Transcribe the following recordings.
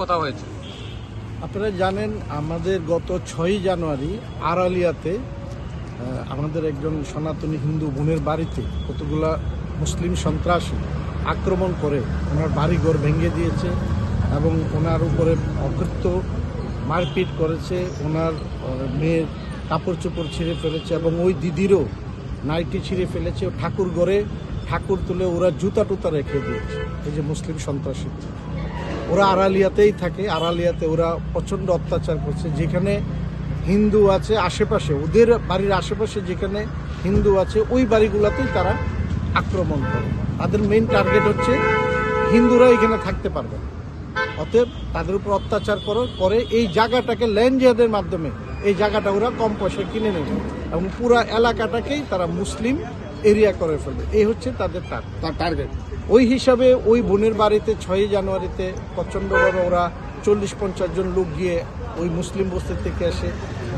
কথা হয়েছে? আপনারা জানেন, আমাদের গত ছয়ই জানুয়ারি আড়ালিয়াতে আমাদের একজন সনাতনী হিন্দু বোনের বাড়িতে কতগুলা মুসলিম সন্ত্রাসী আক্রমণ করে ওনার বাড়িঘর ভেঙে দিয়েছে এবং ওনার উপরে অকৃত্য মারপিট করেছে, ওনার মেয়ের কাপড় চোপড় ছিঁড়ে ফেলেছে এবং ওই দিদিরও নাইটি ছিঁড়ে ফেলেছে। ঠাকুর ঘরে ঠাকুর তুলে ওরা জুতা টুতা রেখে দিয়েছে। এই যে মুসলিম সন্ত্রাসী। ওরা আড়ালিয়াতেই থাকে, আড়ালিয়াতে ওরা প্রচণ্ড অত্যাচার করছে। যেখানে হিন্দু আছে আশেপাশে, ওদের বাড়ির আশেপাশে যেখানে হিন্দু আছে, ওই বাড়িগুলোতেই তারা আক্রমণ করে। তাদের মেইন টার্গেট হচ্ছে হিন্দুরা এখানে থাকতে পারবে অতএব তাদের উপর অত্যাচার করো, করে এই জায়গাটাকে ল্যান্ড জিহাদের মাধ্যমে, এই জায়গাটা ওরা কম পয়সায় কিনে নেবে এবং পুরো এলাকাটাকেই তারা মুসলিম এরিয়া করে ফেলবে। এই হচ্ছে তাদের টার্গেট ওই হিসাবে ওই বোনের বাড়িতে ছয়ই জানুয়ারিতে প্রচণ্ডভাবে ওরা চল্লিশ পঞ্চাশ জন লোক গিয়ে ওই মুসলিম বস্তি থেকে এসে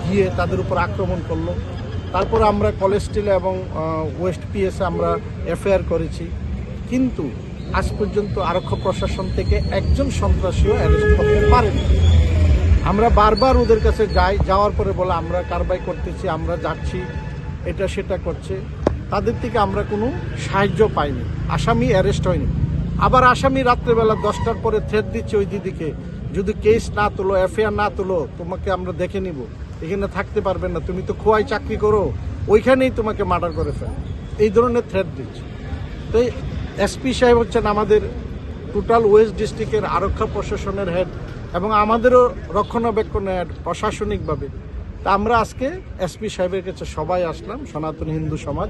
গিয়ে তাদের উপর আক্রমণ করল। তারপর আমরা কলেজ স্টিলে এবং ওয়েস্ট পিএসে আমরা এফআইআর করেছি। কিন্তু আজ পর্যন্ত আরক্ষা প্রশাসন থেকে একজন সন্ত্রাসীও অ্যারেস্ট করতে পারেনি। আমরা বারবার ওদের কাছে যাই, যাওয়ার পরে বলে, আমরা কারবাই করতেছি, আমরা যাচ্ছি, এটা সেটা করছে। তাদের থেকে আমরা কোনো সাহায্য পাইনি। আসামি অ্যারেস্ট হয়নি। আবার আসামি রাত্রেবেলা দশটার পরে থ্রেট দিচ্ছে ওই দিদিকে, যদি কেস না তোলো এফআইআর না তোলো, তোমাকে আমরা দেখে নিব। এখানে থাকতে পারবে না, তুমি তো খোয়াই চাকরি করো, ওইখানেই তোমাকে মার্ডার করে ফেল। এই ধরনের থ্রেট দিচ্ছে। তো এসপি সাহেব হচ্ছেন আমাদের টোটাল ওয়েস্ট ডিস্ট্রিক্টের আরক্ষা প্রশাসনের হেড এবং আমাদেরও রক্ষণাবেক্ষণের হেড প্রশাসনিকভাবে। তা আমরা আজকে এসপি সাহেবের কাছে সবাই আসলাম, সনাতন হিন্দু সমাজ।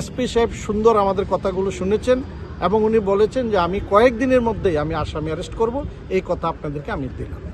এসপি সাহেব সুন্দর আমাদের কথাগুলো শুনেছেন এবং উনি বলেছেন যে আমি কয়েকদিনের মধ্যেই আমি আসামি অ্যারেস্ট করব, এই কথা আপনাদেরকে আমি দিলাম।